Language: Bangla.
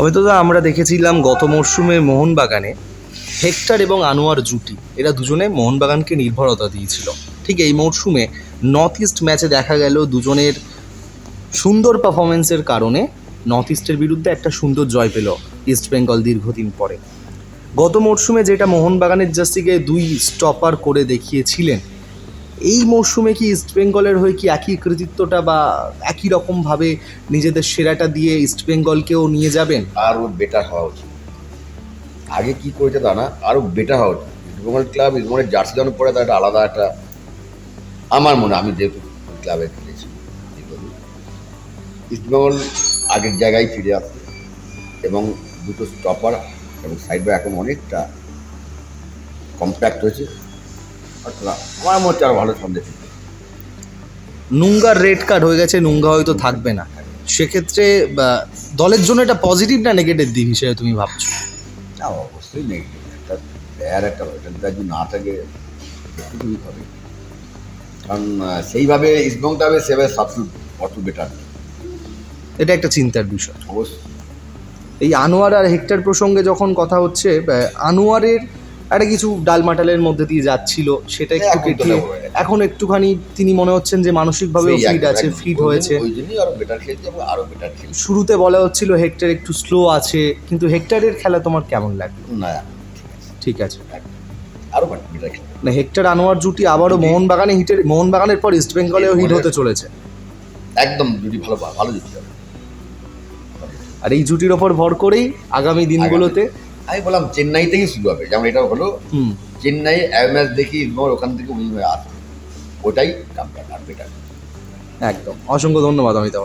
অমিতদা আমরা দেখেছিলাম গত মরশুমে মোহনবাগানে হেক্টর এবং আনোয়ার জুটি। এরা দুজনে মোহনবাগানকে নির্ভরতা দিয়েছিল। ঠিক এই মরশুমে নর্থ ইস্ট ম্যাচে দেখা গেল দুজনের সুন্দর পারফরমেন্সের কারণে নর্থ ইস্টের বিরুদ্ধে একটা সুন্দর জয় পেল ইস্ট বেঙ্গল দীর্ঘদিন পরে। গত মরশুমে যেটা মোহনবাগানের জার্সিকে দুই স্টপার করে দেখিয়েছিলেন এই মরশুমে কি ইস্ট বেঙ্গলের হয়ে কি একই কৃতিত্বটা বা একই রকমভাবে নিজেদের সেরাটা দিয়ে ইস্ট বেঙ্গলকেও নিয়ে যাবেন? আরও বেটার হওয়া উচিত। আগে কি করেছে তা না, আরও বেটার হওয়া উচিত। ইস্টবেঙ্গল ক্লাব ইস্টবেঙ্গলের জার্সি যখন পরে তার একটা আলাদা একটা, আমার মনে, আমি যেহেতু ক্লাবে খেলেছি ইস্টবেঙ্গল আগের জায়গায় ফিরে আসছে এবং দুটো স্টপার এবং সাইড এখন অনেকটা কম্প্যাক্ট হয়েছে। আমার মনে হচ্ছে আরও ভালো সন্দেহ নুঙ্গার রেড কার্ড হয়ে গেছে নুঙ্গা হয়তো থাকবে না। সেক্ষেত্রে দলের জন্য এটা পজিটিভ না নেগেটিভ দিক হিসেবে তুমি ভাবছ? না অবশ্যই নেগেটিভ একটা প্লেয়ার একটা এটা যদি না থাকে একটু হবে কারণ সেইভাবে ইস্টবেঙ্গলটা হবে সেভাবে সাবস্টিউট অত বেটার এটা একটা চিন্তার বিষয়। অবশ্যই। এই আনোয়ার আর হেক্টর প্রসঙ্গে যখন কথা হচ্ছে আনোয়ারের একটা কিছু ডাল মাটালের মধ্যে দিয়ে যাচ্ছিল সেটা একটু এখন কেটে হয়ে। এখন একটুখানি তিনি মনে হচ্ছেন যে মানসিকভাবে ফিট আছে ফিট হয়েছে। শুরুতে বলা হচ্ছিল হেক্টর একটু স্লো আছে কিন্তু হেক্টরের খেলা তোমার কেমন লাগে না ঠিক আছে। না হেক্টর আনোয়ার জুটি আবারও মোহনবাগানে হিটের মোহনবাগানের পর ইস্ট বেঙ্গলেও হিট হতে চলেছে। একদম যদি ভালো ভালো হবে। আর এই জুটির ওপর ভর করেই আগামী দিনগুলোতে আমি বললাম চেন্নাই থেকেই শুরু হবে যেমন এটা হলো চেন্নাই ম্যাচ দেখি ইস্টবেঙ্গল ওখান থেকে উইন হয়ে আসবে ওটাই কাম্পার আর বেটার। একদম। অসংখ্য ধন্যবাদ অমিতাভ